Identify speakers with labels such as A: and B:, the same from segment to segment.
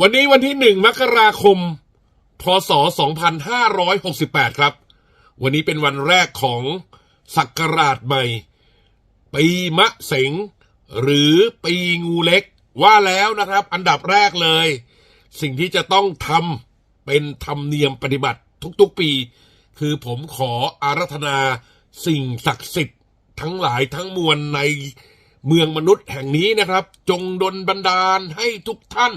A: วันนี้วันที่หนึ่งมกราคม พศ 2568 ครับ วันนี้เป็นวันแรกของศักราชใหม่ ปีมะเสงหรือปีงูเล็ก ว่าแล้วนะครับ อันดับแรกเลย สิ่งที่จะต้องทำเป็นธรรมเนียมปฏิบัติทุกๆปี คือผมขออารัธนาสิ่งศักดิ์สิทธิ์ ทั้งหลายทั้งมวลในเมืองมนุษย์แห่งนี้นะครับ จงดลบันดาลให้ทุกท่าน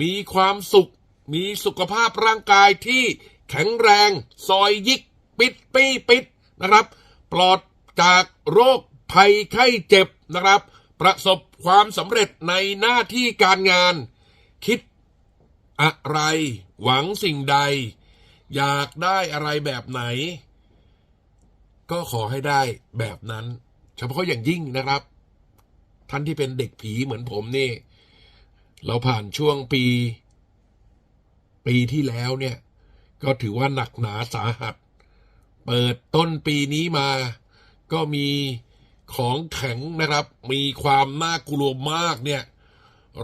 A: มีความสุข มีสุขภาพร่างกายที่แข็งแรง ซอยยิก ปิดปี้ปิดนะครับ ปลอดจากโรคภัยไข้เจ็บนะครับ ประสบความสำเร็จในหน้าที่การงาน คิดอะไร หวังสิ่งใด อยากได้อะไรแบบไหน ก็ขอให้ได้แบบนั้น เฉพาะอย่างยิ่งนะครับ ท่านที่เป็นเด็กผีเหมือนผมนี่ เราผ่านช่วงปี ปีที่แล้วเนี่ย ก็ถือว่าหนักหนาสาหัส เปิดต้นปีนี้มา ก็มีของแข็งนะครับ มีความน่ากลัวมากเนี่ย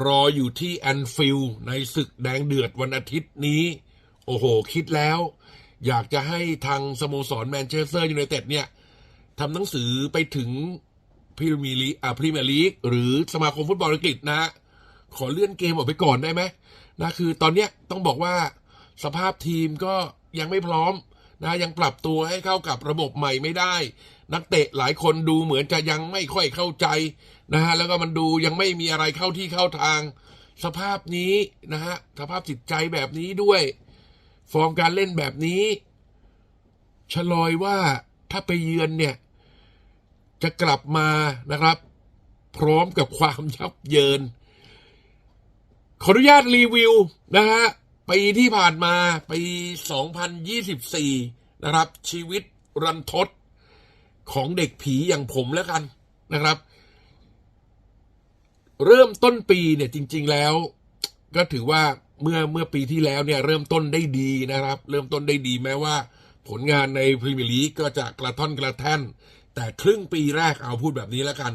A: รออยู่ที่แอนฟิลในศึกแดงเดือดวันอาทิตย์นี้ โอ้โห คิดแล้ว อยากจะให้ทางสโมสรแมนเชสเตอร์ยูไนเต็ดเนี่ยทำหนังสือไปถึงพรีเมียร์ลีกอ่าพรีเมียร์ลีกหรือสมาคมฟุตบอลอังกฤษนะ ขอเลื่อนเกมออกไปก่อนได้ไหมนะคือตอนเนี้ยต้องบอกว่าสภาพทีมก็ยังไม่พร้อมนะยังปรับตัวให้เข้ากับระบบใหม่ไม่ได้ นักเตะหลายคนดูเหมือนจะยังไม่ค่อยเข้าใจนะฮะแล้วก็มันดูยังไม่มีอะไรเข้าที่เข้าทาง สภาพนี้นะฮะสภาพจิตใจแบบนี้ด้วย ฟอร์มการเล่นแบบนี้ชะลอยว่าถ้าไปเยือนเนี่ย จะกลับมานะครับ พร้อมกับความยับเยิน ขออนุญาตรีวิวนะฮะปีที่ผ่านมาปี 2024 นะครับ ชีวิตรันทดของเด็กผีอย่างผมแล้วกันนะครับ เริ่มต้นปีเนี่ยจริง ๆแล้ว ก็ถือว่า เมื่อเมื่อปีที่แล้วเนี่ยเริ่มต้นได้ดีนะครับ เริ่มต้นได้ดีแม้ว่า ผลงานในพรีเมียร์ลีกก็จะกระท่อนกระแท่น แต่ครึ่งปีแรกเอาพูดแบบนี้แล้วกัน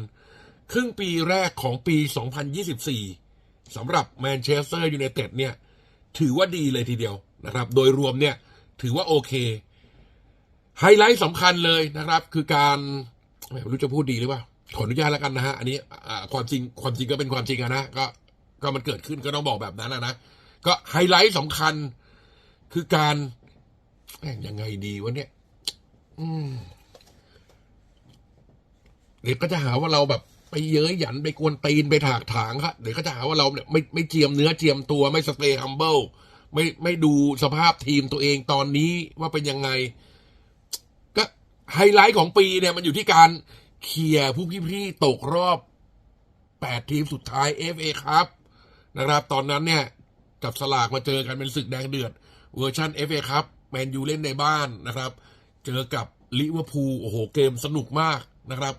A: ครึ่งปีแรกของปี 2024สำหรับแมนเชสเตอร์ยูไนเต็ดเนี่ย ถือว่าดีเลยทีเดียวนะครับ โดยรวมเนี่ยถือว่าโอเค ไฮไลท์สำคัญเลยนะครับ คือการไม่รู้จะพูดดีหรือเปล่าขออนุญาตแล้วกันนะฮะอันนี้ความจริงความจริงก็เป็นความจริงนะก็ก็มันเกิดขึ้นก็ต้องบอกแบบนั้นอะนะ ก็ไฮไลท์สำคัญ คือการยังไงดีวะเนี่ยเดี๋ยวก็จะหาว่าเราแบบ ไปเย้ยหยันไปกวนตีนไปถากถางครับเดี๋ยวก็จะหาว่าเราเนี่ยไม่ไม่เจียมเนื้อเจียมตัวไม่สเตย์ฮัมเบิลไม่ไม่ดูสภาพทีมตัวเองตอนนี้ว่าเป็นยังไง ก็ไฮไลท์ของปีเนี่ย มันอยู่ที่การเคลียร์ผู้พี่ๆตกรอบแปดทีมสุดท้าย FA ครับ นะครับ ตอนนั้นเนี่ย จับสลากมาเจอกันเป็นศึกแดงเดือด เวอร์ชัน FA ครับแมนยูเล่นในบ้านนะครับ เจอกับลิเวอร์พูลโอ้โหเกมสนุกมากนะครับ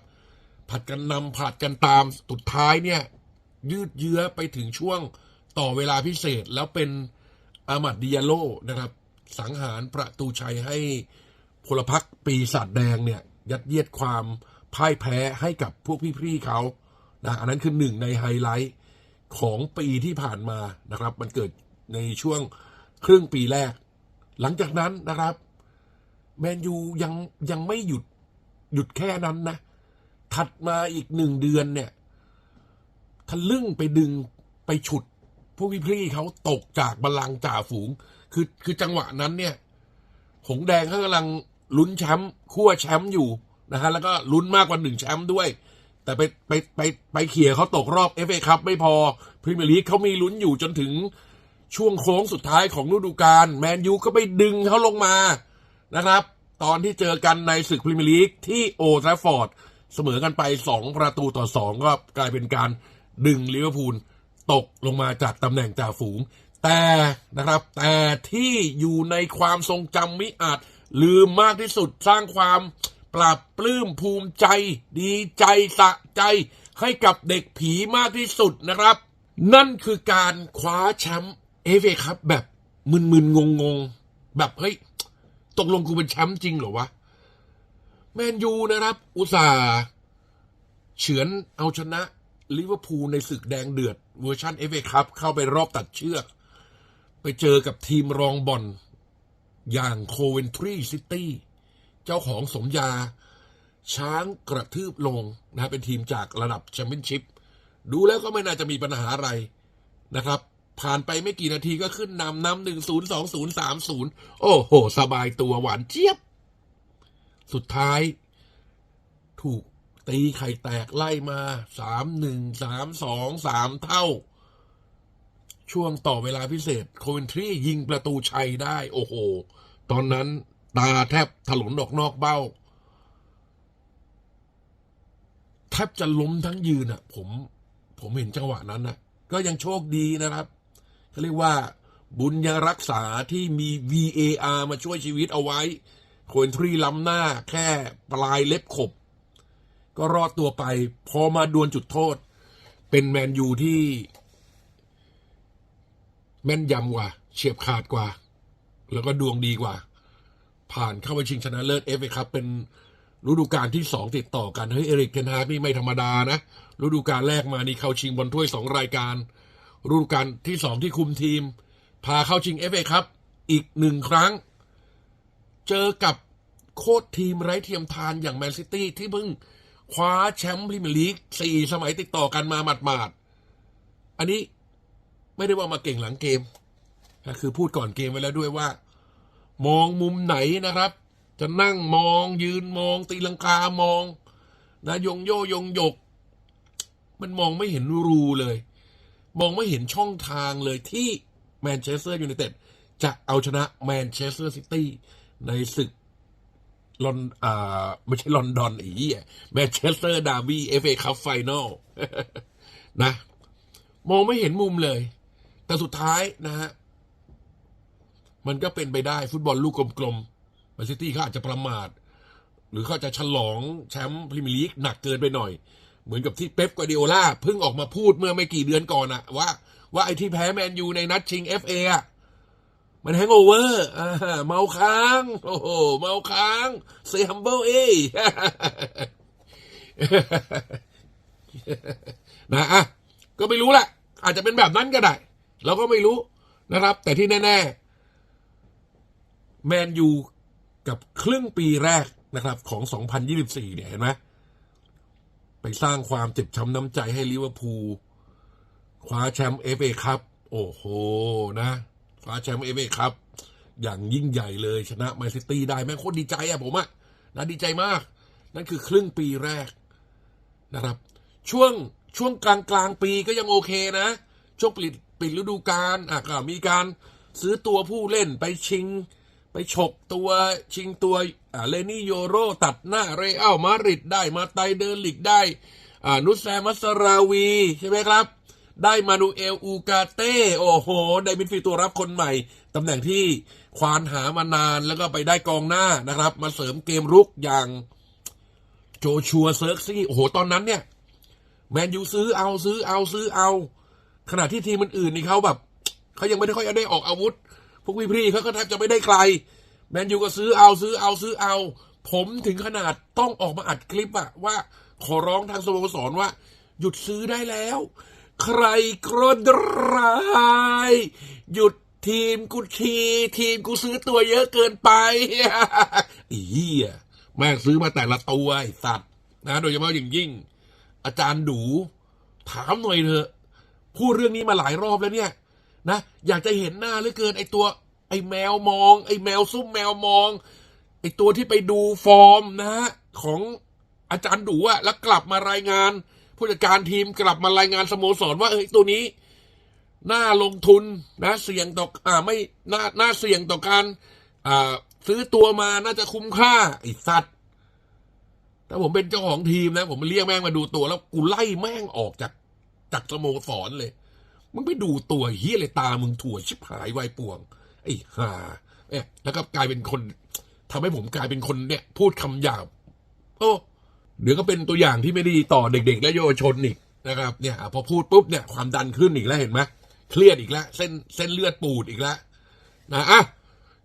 A: ผัดกันนำผัดกันตามสุดท้ายเนี่ย ยืดเยื้อไปถึงช่วงต่อเวลาพิเศษแล้วเป็นอามัดดิยาโลนะครับ สังหารประตูชัยให้พลพรรคปีศาจแดงเนี่ย ยัดเยียดความพ่ายแพ้ให้กับพวกพี่ๆเขานะอันนั้นคือหนึ่งในไฮไลท์ ของปีที่ผ่านมานะครับ มันเกิดในช่วงครึ่งปีแรก หลังจากนั้นนะครับแมนยูยังยังไม่หยุดหยุดแค่นั้นนะ ถัดมาอีกหนึ่งเดือนเนี่ยทะลึ่งไปดึงไปฉุดพวกพี่เขาตกจากบัลลังก์จ่าฝูง คือคือจังหวะนั้นเนี่ย หงแดงเขากำลังลุ้นแชมป์คั่วแชมป์อยู่นะฮะแล้วก็ลุ้นมากกว่าหนึ่งแชมป์ด้วย แต่ไปไปไปไปเขี่ยเขาตกรอบเอฟเอคัพไม่พอพรีเมียร์ลีกเขามีลุ้นอยู่จนถึงช่วงโค้งสุดท้ายของฤดูกาลแมนยูก็ไปดึงเขาลงมานะครับ ตอนที่เจอกันในศึกพรีเมียร์ลีกที่โอทราฟฟอร์ดเสมอกันไป 2 ประตูต่อ 2 ก็กลายเป็นการดึงลิเวอร์พูลตกลงมาจากตำแหน่งจ่าฝูง แต่นะครับแต่ที่อยู่ในความทรงจำมิอาจลืมมากที่สุดสร้างความ ปราบปลื้มภูมิใจ ดีใจสะใจ ให้กับเด็กผีมากที่สุดนะครับ นั่นคือการคว้าแชมป์เอฟเอครับแบบมึนๆงงๆ แบบเฮ้ยตกลงกูเป็นแชมป์จริงเหรอวะแมนยูนะครับ อุตส่าห์เฉือนเอาชนะลิเวอร์พูลในศึกแดงเดือดเวอร์ชันเอฟเอคัพเข้าไปรอบตัดเชือก ไปเจอกับทีมรองบอลอย่างโคเวนทรีซิตี้ จ้าของสมยา ช้างกระทืบลงนะ เป็นทีมจากระดับแชมเปี้ยนชิพดูแล้วก็ไม่น่าจะมีปัญหาอะไรนะครับ ผ่านไปไม่กี่นาทีก็ขึ้นนำนำหนึ่งศูนย์สองศูนย์สามศูนย์โอ้โห สบายตัวหวานเจี๊ยบ สุดท้าย ถูกตีไข่แตกไล่มาสามหนึ่งสามสองสามเท่า ช่วงต่อเวลาพิเศษ โคเวนทรียิงประตูชัยได้ โอ้โห ตอนนั้น ตาแทบถลนออกนอกเบ้า แทบจะล้มทั้งยืนอะผมผมเห็นจังหวะนั้นนะก็ยังโชคดีนะครับเขาเรียกว่าบุญยังรักษาที่มี VAR มาช่วยชีวิตเอาไว้โควนทรีล้ำหน้าแค่ปลายเล็บขบ ก็รอดตัวไป พอมาดวลจุดโทษ เป็นแมนยูที่ แม่นยำกว่า เฉียบขาดกว่า แล้วก็ดวงดีกว่า ผ่านเข้าไปชิงชนะเลิศเอฟเอครับเป็นฤดูกาลที่สองติดต่อกันเฮ้ยเอริกเทนฮากนี่ไม่ธรรมดานะฤดูกาลแรกมานี่เข้าชิงบอลถ้วยสองรายการฤดูกาลที่สองที่คุมทีม พาเข้าชิงเอฟเอครับอีกหนึ่งครั้ง เจอกับโคตรทีมไร้เทียมทานอย่างแมนซิตี้ที่เพิ่งคว้าแชมป์พรีเมียร์ลีกสี่สมัยติดต่อกันมาหมาดๆอันนี้ไม่ได้ว่ามาเก่งหลังเกมคือพูดก่อนเกมไว้แล้วด้วยว่า มองมุมไหนนะครับ จะนั่งมองยืนมอง ตีลังกามอง นะยงโยยงหยก มันมองไม่เห็นรูเลย มองไม่เห็นช่องทางเลยที่แมนเชสเตอร์ยูไนเต็ดจะเอาชนะแมนเชสเตอร์ซิตี้ในศึกลอนอ่าไม่ใช่ลอนดอนอีแมนเชสเตอร์ดาร์บี้เอฟเอคัพไฟนอลนะ มองไม่เห็นมุมเลย แต่สุดท้ายนะฮะ มันก็เป็นไปได้ฟุตบอลลูกกลมๆแมนซิตี้เขาอาจจะประมาท หรือเขาจะฉลองแชมป์พรีเมียร์ลีกหนักเกินไปหน่อย เหมือนกับที่เป๊ปกวดิโอลาเพิ่งออกมาพูดเมื่อไม่กี่เดือนก่อนอะว่า ว่าไอ้ที่แพ้แมนยูในนัดชิง FA ออะมันแฮงโอเวอร์เมาค้าง โอ้โห เมาค้างเซฮัมเบิลเอนะอะก็ไม่รู้แหละอาจจะเป็นแบบนั้นก็ได้ เราก็ไม่รู้นะครับ แต่ที่แน่ ๆ แมนยูกับครึ่งปีแรกนะครับ ของ 2024 เนี่ย เห็นไหมไปสร้างความเจ็บช้ำน้ำใจให้ลิเวอร์พูลคว้าแชมป์เอฟเอคัพโอ้โหนะคว้าแชมป์เอฟเอคัพอย่างยิ่งใหญ่เลยชนะแมนซิตี้ได้แม่งโคตรดีใจอะผมอะนะดีใจมาก นั่นคือครึ่งปีแรกนะครับ ช่วงช่วงกลางกลางปีก็ยังโอเคนะ ช่วงปิดปิดฤดูกาลอะก็มีการซื้อตัวผู้เล่นไปชิง ไปฉกตัวชิงตัวเลนี่โยโรตัดหน้าเรอัลมาดริดได้มาไตเดอร์ลิกได้นุสแซมัสราวีใช่ไหมครับ ได้มานูเอลอูกาเต้ โอ้โห ได้มิดฟิลตัวรับคนใหม่ ตำแหน่งที่ควานหามานานแล้วก็ไปได้กองหน้านะครับ มาเสริมเกมรุกอย่างโจชัวเซิร์กซี่ โอ้โห ตอนนั้นเนี่ย แมนยูซื้อเอาซื้อเอาซื้อเอา ขณะที่ทีมอื่นๆนี่เขาแบบเขายังไม่ได้ค่อยได้ออกอาวุธ วกพี่ๆเขาก็แทบจะไม่ได้ใคร แมนยูก็ซื้อเอาซื้อเอาซื้อเอา ผมถึงขนาดต้องออกมาอัดคลิปอะว่าขอร้องทางสโมสรว่า หยุดซื้อได้แล้ว ใครกรดร้ายหยุดทีมกูทีทีมกูซื้อตัวเยอะเกินไปอ้เหี้ยแม่งซื้อมาแต่ละตัวไอ้สัตว์นะโดยเฉพาะอย่างยิ่ง อาจารย์ดู ถามหน่อยเถอะพูดเรื่องนี้มาหลายรอบแล้วเนี่ย นะอยากจะเห็นหน้าเหลือเกินไอตัว ไอแมวมอง ไอแมวซุ่มแมวมอง ไอตัวที่ไปดูฟอร์มนะฮะของอาจารย์ดูอะแล้วกลับมารายงาน ผู้จัดการทีมกลับมารายงานสโมสรว่าเอ้ยตัวนี้น่าลงทุนนะเสี่ยงต่ออ่าไม่น่าน่าเสี่ยงต่อการอ่าซื้อตัวมาน่าจะคุ้มค่าไอสัตว์ถ้าผมเป็นเจ้าของทีมนะ ผมเรียกแม่งมาดูตัวแล้วกูไล่แม่งออกจากจากสโมสรเลย มึงไปดูตัวเฮียเลยตามึงถั่วชิบหายวายป่วง ไอ้ห่าเนี่ยแล้วก็กลายเป็นคนทำให้ผมกลายเป็นคนเนี่ย พูดคำหยาบโอ้เดี๋ยวก็เป็นตัวอย่างที่ไม่ดีต่อเด็ก ๆ และเยาวชนอีกนะครับเนี่ยพอพูดปุ๊บเนี่ยความดันขึ้นอีกแล้วเห็นไหมเครียดอีกแล้วเส้นเส้นเลือดปูดอีกแล้วนะอะ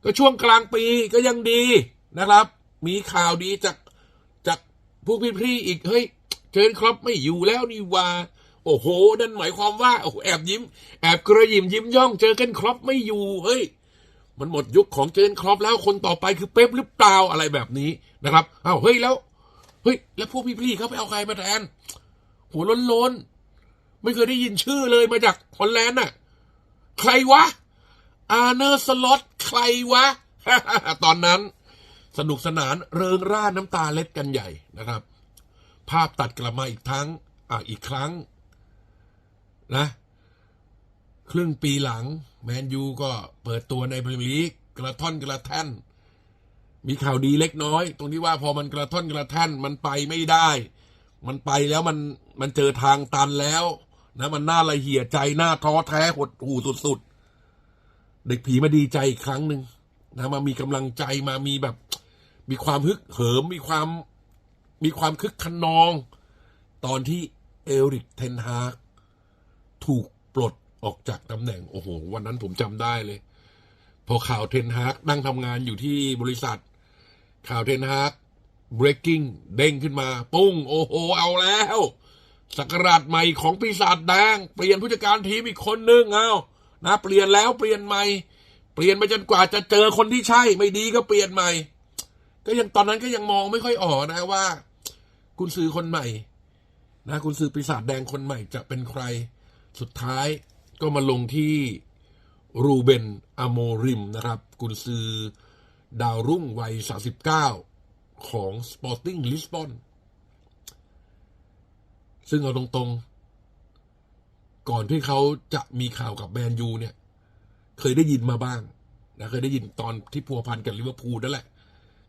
A: ก็ช่วงกลางปีก็ยังดีนะครับ มีข่าวดีจากจากผู้พี่ๆอีกเฮ้ยเจนครอปไม่อยู่แล้วนี่ว่า โอ้โห นั่นหมายความว่าโอ้แอบยิ้ม แอบกระยิมยิ้มย่องเจอเกันครอปไม่อยู่เฮ้ยมันหมดยุคของเจนครอปแล้วคนต่อไปคือเป๊ปหรือเปล่าอะไรแบบนี้นะครับอ้าวเฮ้ยแล้วเฮ้ยแล้วพวกพี่ๆเขาไปเอาใครมาแทนหัวล้นๆไม่เคยได้ยินชื่อเลยมาจากฮอลแลนด์น่ะ ใครวะ อาร์เนอร์สล็อตใครวะ ตอนนั้น สนุกสนานเริงร่าน้ำตาเล็ดกันใหญ่นะครับ ภาพตัดกลับมาอีกครั้งอะอีกครั้ง นะ ครึ่งปีหลัง แมนยูก็เปิดตัวในพรีเมียร์ลีกกระท่อนกระแท่น มีข่าวดีเล็กน้อย ตรงที่ว่าพอมันกระท่อนกระแท่นมันไปไม่ได้ มันไปแล้วมันมันเจอทางตันแล้วนะมันน่าละเหี่ยใจน่าท้อแท้หดหู่สุดๆ เด็กผีมาดีใจอีกครั้งหนึ่งนะมามีกำลังใจมามีแบบ มีความฮึกเหิมมีความมีความคึกขนอง ตอนที่เอริกเทนฮาก ถูกปลดออกจากตำแหน่ง โอ้โห วันนั้นผมจำได้เลย พอข่าวเทนฮากนั่งทำงานอยู่ที่บริษัท ข่าวเทนฮาก breaking เด้งขึ้นมา ปุ้ง โอ้โห เอาแล้วสักราชใหม่ของปีศาจแดง เปลี่ยนผู้จัดการทีมอีกคนนึงเอานะ เปลี่ยนแล้วเปลี่ยนใหม่ เปลี่ยนไปจนกว่าจะเจอคนที่ใช่ ไม่ดีก็เปลี่ยนใหม่ ก็ยังตอนนั้นก็ยังมองไม่ค่อยออกนะว่า คุณซื้อคนใหม่ นะ คุณซื้อปีศาจแดงคนใหม่จะเป็นใคร สุดท้ายก็มาลงที่รูเบนอโมริมนะครับ กุนซือดาวรุ่งวัย 39 ของ Sporting Lisbon ซึ่งเอาตรงๆ ก่อนที่เขาจะมีข่าวกับแมนยูเนี่ย เคยได้ยินมาบ้างนะเคยได้ยินตอนที่พัวพันกับลิเวอร์พูลนั่นแหละ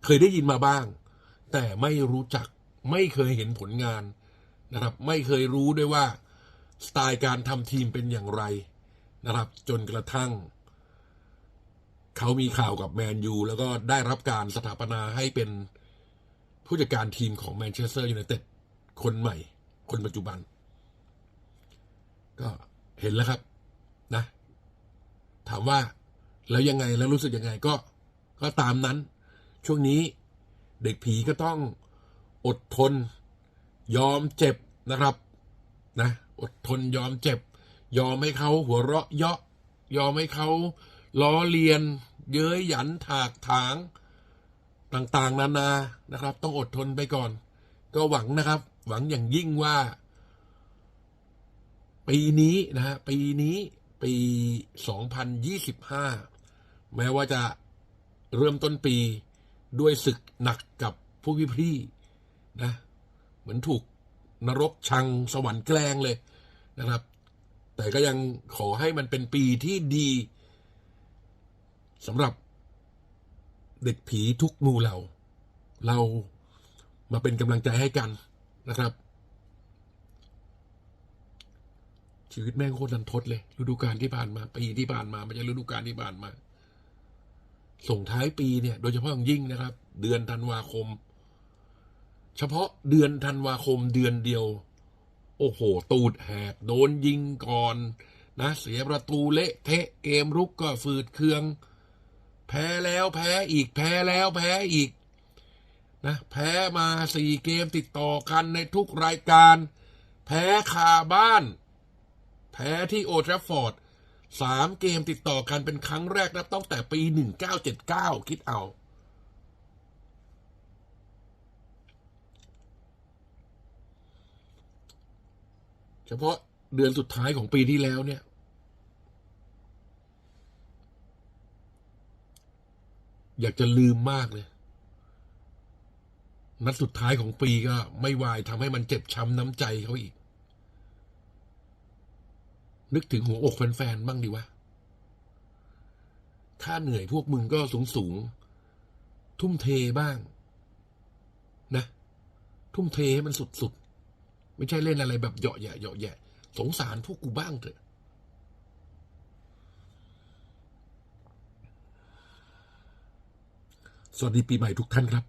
A: เคยได้ยินมาบ้าง แต่ไม่รู้จักไม่เคยเห็นผลงานนะครับ ไม่เคยรู้ด้วยว่า สไตล์การทำทีมเป็นอย่างไรนะครับ จนกระทั่ง เขามีข่าวกับแมนยู แล้วก็ได้รับการสถาปนาให้เป็นผู้จัดการทีมของแมนเชสเตอร์ยูไนเต็ดคนใหม่ คนปัจจุบัน ก็เห็นแล้วครับนะ ถามว่าแล้วยังไงแล้วรู้สึกยังไงก็ก็ตามนั้น ช่วงนี้เด็กผีก็ต้องอดทน ยอมเจ็บนะครับ นะ อดทนยอมเจ็บ ยอมให้เขาหัวเราะเยาะ ยอมให้เขาล้อเลียน เย้ยหยันถากถาง ต่างๆ นานานะครับ ต้องอดทนไปก่อน ก็หวังนะครับ หวังอย่างยิ่งว่า ปีนี้นะฮะปีนี้ปี 2025 แม้ว่าจะเริ่มต้นปีด้วยศึกหนักกับผู้พี่ๆนะ เหมือนถูก นรกชังสวรรค์แกล้งเลยนะครับ แต่ก็ยังขอให้มันเป็นปีที่ดีสำหรับเด็กผีทุกหมู่เหล่า เรามาเป็นกำลังใจให้กันนะครับ ชีวิตแม่งโคตรดันทดเลย ฤดูกาลที่ผ่านมา ปีที่ผ่านมาไม่ใช่ฤดูกาลที่ผ่านมา ส่งท้ายปีเนี่ย โดยเฉพาะอย่างยิ่งนะครับ เดือนธันวาคม เฉพาะเดือนธันวาคมเดือนเดียว โอ้โห ตูดแหกโดนยิงก่อน นะ เสียประตูเละเทะเกมรุกก็ฝืดเคือง แพ้แล้วแพ้อีกแพ้แล้วแพ้อีก นะ แพ้มาสี่เกมติดต่อกันในทุกรายการ แพ้คาบ้าน แพ้ที่โอทราฟอร์ดสามเกมติดต่อกันเป็นครั้งแรกนับตั้งแต่ปีหนึ่งเก้าเจ็ดเก้าคิดเอา เฉพาะเดือนสุดท้ายของปีที่แล้วเนี่ย อยากจะลืมมากเลย นัดสุดท้ายของปีก็ ไม่วายทำให้มันเจ็บช้ำน้ำใจเขาอีก นึกถึงหัวอกแฟนๆบ้างดีวะ ค่าเหนื่อยพวกมึงก็สูงสูงๆทุ่มเทบ้าง นะ ทุ่มเทให้มันสุดๆ ไม่ใช่เล่นอะไรแบบเหยาะแยะเหยาะแยะ สงสารพวกกูบ้างเถอะ สวัสดีปีใหม่ทุกท่านครับ